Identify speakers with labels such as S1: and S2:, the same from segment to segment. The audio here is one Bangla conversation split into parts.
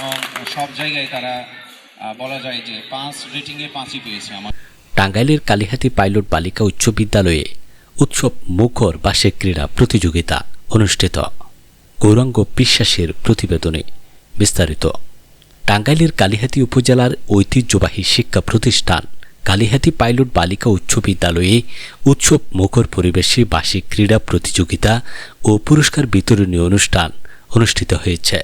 S1: এবং সব জায়গায় তারা বলা যায় যে পাঁচ রেটিংয়ে পাঁচই পেয়েছে আমার
S2: টাঙ্গাইলের কালীহাতি পাইলট বালিকা উচ্চ বিদ্যালয়ে উৎসব মুখর বার্ষিক ক্রীড়া প্রতিযোগিতা অনুষ্ঠিত গৌরাঙ্গ বিশ্বাসের প্রতিবেদনে বিস্তারিত টাঙ্গাইলের কালীহাতি উপজেলার ঐতিহ্যবাহী শিক্ষা প্রতিষ্ঠান কালীহাতি পাইলট বালিকা উচ্চ বিদ্যালয়ে উৎসব মুখর পরিবেশে বার্ষিক ক্রীড়া প্রতিযোগিতা ও পুরস্কার বিতরণী অনুষ্ঠান অনুষ্ঠিত হয়েছে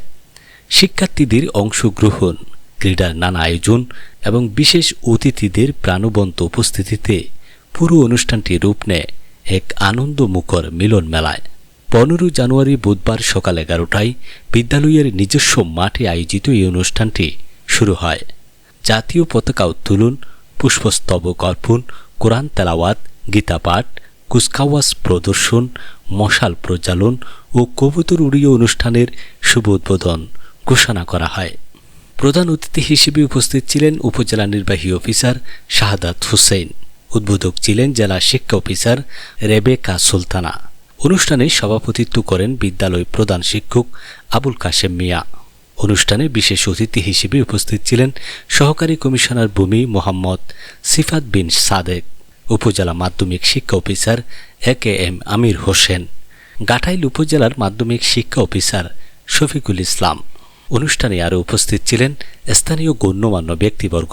S2: শিক্ষার্থীদের অংশগ্রহণ ক্রীড়ার নানা আয়োজন এবং বিশেষ অতিথিদের প্রাণবন্ত উপস্থিতিতে পুরো অনুষ্ঠানটি রূপ নেয় এক আনন্দমুখর মিলন মেলায় পনেরো জানুয়ারি বুধবার সকাল এগারোটায় বিদ্যালয়ের নিজস্ব মাঠে আয়োজিত এই অনুষ্ঠানটি শুরু হয় জাতীয় পতাকা উত্তোলন পুষ্পস্তবক অর্পণ কোরআন তেলাওয়াত গীতাপাঠ কুচকাওয়াজ প্রদর্শন মশাল প্রজ্বালন ও কবুতর উড়িয়ে অনুষ্ঠানের শুভ উদ্বোধন ঘোষণা করা হয় প্রধান অতিথি হিসেবে উপস্থিত ছিলেন উপজেলা নির্বাহী অফিসার শাহাদাত হুসেন উদ্বোধক ছিলেন জেলা শিক্ষা অফিসার রেবেকা সুলতানা অনুষ্ঠানে সভাপতিত্ব করেন বিদ্যালয় প্রধান শিক্ষক আবুল কাশেম মিয়া অনুষ্ঠানে বিশেষ অতিথি হিসেবে উপস্থিত ছিলেন সহকারী কমিশনার ভূমি মোহাম্মদ সিফাত বিন সাদেক উপজেলা মাধ্যমিক শিক্ষা officer A K M Amir Hossain Ghatail উপজেলার মাধ্যমিক শিক্ষা অফিসার শফিকুল ইসলাম অনুষ্ঠানে আরও উপস্থিত ছিলেন স্থানীয় গণ্যমান্য ব্যক্তিবর্গ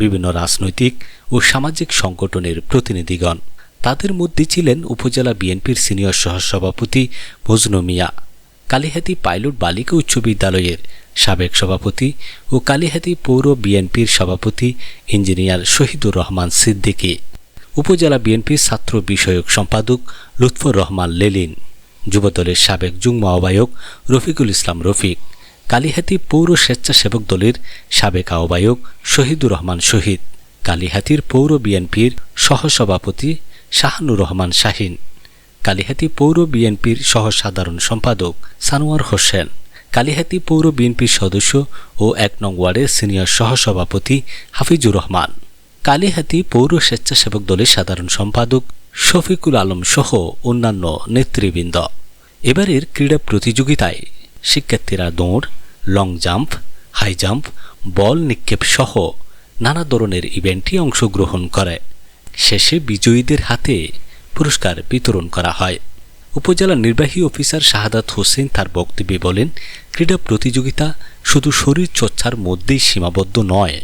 S2: বিভিন্ন রাজনৈতিক ও সামাজিক সংগঠনের প্রতিনিধিগণ তাদের মধ্যে ছিলেন উপজেলা বিএনপির সিনিয়র সহসভাপতি ভজনু মিয়া কালীহাতি পাইলট বালিকা উচ্চ বিদ্যালয়ের সাবেক সভাপতি ও কালীহাতি পৌর বিএনপির সভাপতি ইঞ্জিনিয়ার শহীদুর রহমান সিদ্দিকী উপজেলা বিএনপির ছাত্র বিষয়ক সম্পাদক লুৎফর রহমান লেলিন যুবদলের সাবেক যুগ্ম আহ্বায়ক রফিকুল ইসলাম রফিক কালিহাতি পৌর স্বেচ্ছাসেবক দলের সাবেক আহ্বায়ক শহীদুর রহমান শহীদ কালিহাতির পৌর বিএনপির সহসভাপতি শাহানুর রহমান শাহিন কালিহাতি পৌর বিএনপির সহসাধারণ সম্পাদক সানোয়ার হোসেন কালিহাতি পৌর বিএনপির সদস্য ও এক নং ওয়ার্ডের সিনিয়র সহসভাপতি হাফিজুর রহমান কালিহাতি পৌর স্বেচ্ছাসেবক দলের সাধারণ সম্পাদক শফিকুল আলম সহ অন্যান্য নেতৃবৃন্দ এবারের ক্রীড়া প্রতিযোগিতায় শিক্ষার্থীরা দৌড় long jump high jump ball নিক্ষেপ সহ নানা ধরনের ইভেন্টে অংশগ্রহণ করে শেষে বিজয়ীদের হাতে পুরস্কার বিতরণ করা হয় উপজেলা নির্বাহী অফিসার শাহাদাত হোসেন তার বক্তব্যে বলেন ক্রীড়া প্রতিযোগিতা শুধু শরীর চর্চার মধ্যেই সীমাবদ্ধ নয়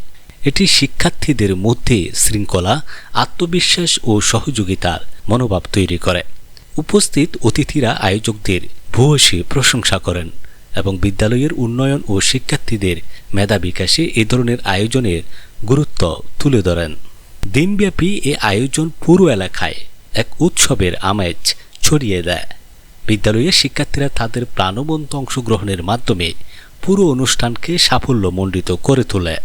S2: এটি শিক্ষার্থীদের মধ্যে শৃঙ্খলা আত্মবিশ্বাস ও সহযোগিতার মনোভাব তৈরি করে উপস্থিত অতিথিরা আয়োজকদের ভূয়সী প্রশংসা করেন এবং বিদ্যালয়ের উন্নয়ন ও শিক্ষার্থীদের মেধা বিকাশে এ ধরনের আয়োজনের গুরুত্ব তুলে ধরেন দিনব্যাপী এ আয়োজন পুরো এলাকায় এক উৎসবের আমেজ ছড়িয়ে দেয় বিদ্যালয়ের শিক্ষার্থীরা তাদের প্রাণবন্ত অংশগ্রহণের মাধ্যমে পুরো অনুষ্ঠানকে সাফল্যমণ্ডিত করে তোলে